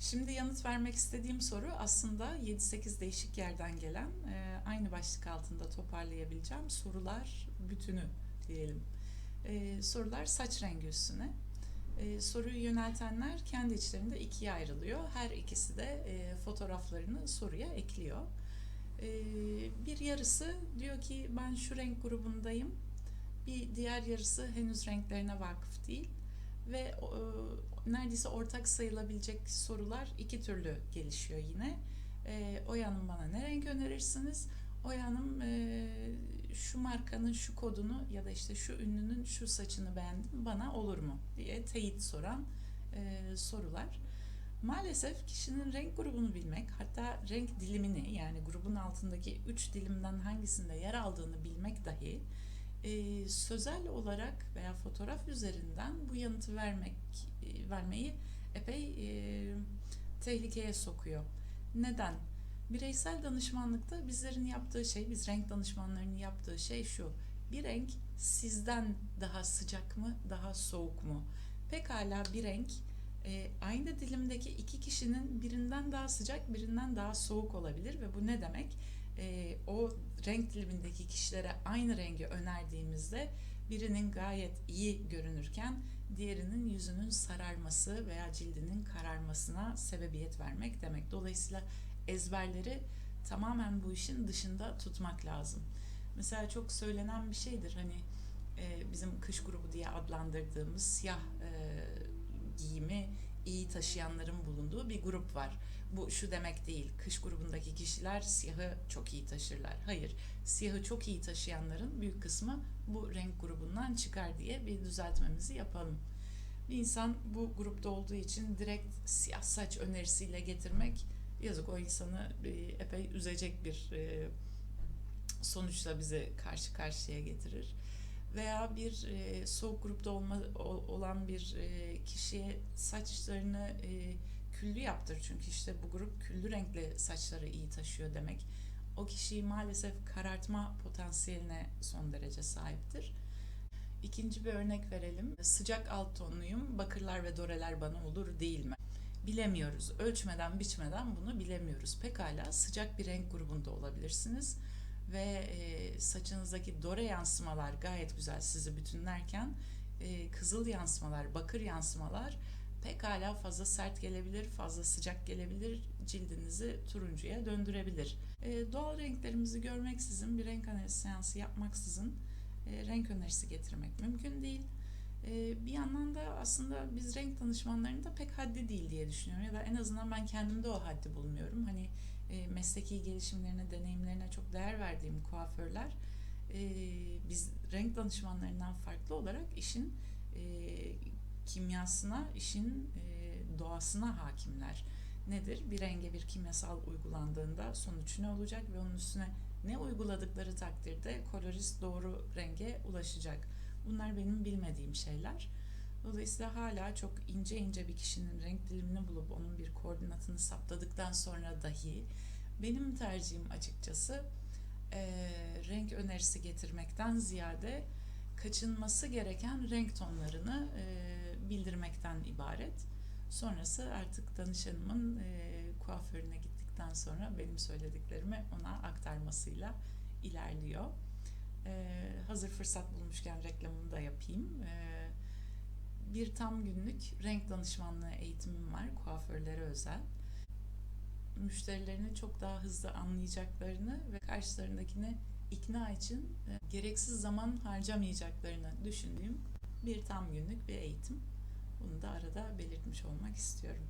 Şimdi yanıt vermek istediğim soru aslında 7-8 değişik yerden gelen e, aynı başlık altında toparlayabileceğim sorular bütünü diyelim. E, sorular saç rengi üstüne. E, soruyu yöneltenler kendi içlerinde ikiye ayrılıyor. Her ikisi de fotoğraflarını soruya ekliyor. Bir yarısı diyor ki ben şu renk grubundayım. Bir diğer yarısı henüz renklerine vakıf değil ve e, neredeyse ortak sayılabilecek sorular iki türlü gelişiyor yine. E, Oya Hanım bana ne renk önerirsiniz? Oya Hanım e, şu markanın şu kodunu ya da işte şu ünlünün şu saçını beğendim bana olur mu diye teyit soran e, sorular. Maalesef kişinin renk grubunu bilmek hatta renk dilimini yani grubun altındaki üç dilimden hangisinde yer aldığını bilmek dahi e, sözel olarak veya fotoğraf üzerinden bu yanıtı vermek e, vermeyi epey e, tehlikeye sokuyor. Neden? Bireysel danışmanlıkta bizlerin yaptığı şey, biz renk danışmanlarının yaptığı şey şu. Bir renk sizden daha sıcak mı, daha soğuk mu? Pekala bir renk e, aynı dilimdeki iki kişinin birinden daha sıcak, birinden daha soğuk olabilir ve bu ne demek? E, o renk dilimindeki kişilere aynı rengi önerdiğimizde birinin gayet iyi görünürken diğerinin yüzünün sararması veya cildinin kararmasına sebebiyet vermek demek. Dolayısıyla ezberleri tamamen bu işin dışında tutmak lazım. Mesela çok söylenen bir şeydir hani e, bizim kış grubu diye adlandırdığımız siyah e, giyimi iyi taşıyanların bulunduğu bir grup var. Bu şu demek değil, kış grubundaki kişiler siyahı çok iyi taşırlar. Hayır, siyahı çok iyi taşıyanların büyük kısmı bu renk grubundan çıkar diye bir düzeltmemizi yapalım. Bir insan bu grupta olduğu için direkt siyah saç önerisiyle getirmek yazık o insanı epey üzecek bir sonuçla bizi karşı karşıya getirir veya bir e, soğuk grupta olma, olan bir e, kişiye saçlarını e, küllü yaptır. Çünkü işte bu grup küllü renkli saçları iyi taşıyor demek. O kişiyi maalesef karartma potansiyeline son derece sahiptir. İkinci bir örnek verelim. Sıcak alt tonluyum, bakırlar ve doreler bana olur değil mi? Bilemiyoruz. Ölçmeden biçmeden bunu bilemiyoruz. Pekala sıcak bir renk grubunda olabilirsiniz ve e, saçınızdaki dore yansımalar gayet güzel sizi bütünlerken e, kızıl yansımalar, bakır yansımalar pekala fazla sert gelebilir, fazla sıcak gelebilir, cildinizi turuncuya döndürebilir. E, doğal renklerimizi görmeksizin, bir renk analizi seansı yapmaksızın e, renk önerisi getirmek mümkün değil. E, bir yandan da aslında biz renk danışmanlarında pek haddi değil diye düşünüyorum ya da en azından ben kendimde o haddi bulmuyorum. Hani e, mesleki gelişimlerine, deneyimlerine çok değer verdiğim kuaförler e, biz renk danışmanlarından farklı olarak işin e, kimyasına, işin doğasına hakimler. Nedir? Bir renge bir kimyasal uygulandığında sonuç ne olacak ve onun üstüne ne uyguladıkları takdirde kolorist doğru renge ulaşacak. Bunlar benim bilmediğim şeyler. Dolayısıyla hala çok ince ince bir kişinin renk dilimini bulup onun bir koordinatını saptadıktan sonra dahi benim tercihim açıkçası e, renk önerisi getirmekten ziyade kaçınması gereken renk tonlarını e, bildirmekten ibaret. Sonrası artık danışanımın e, kuaförüne gittikten sonra benim söylediklerimi ona aktarmasıyla ilerliyor. E, hazır fırsat bulmuşken reklamını da yapayım. E, bir tam günlük renk danışmanlığı eğitimim var kuaförlere özel. Müşterilerini çok daha hızlı anlayacaklarını ve karşılarındakini ikna için e, gereksiz zaman harcamayacaklarını düşündüğüm bir tam günlük bir eğitim. Bunu da arada belirtmiş olmak istiyorum.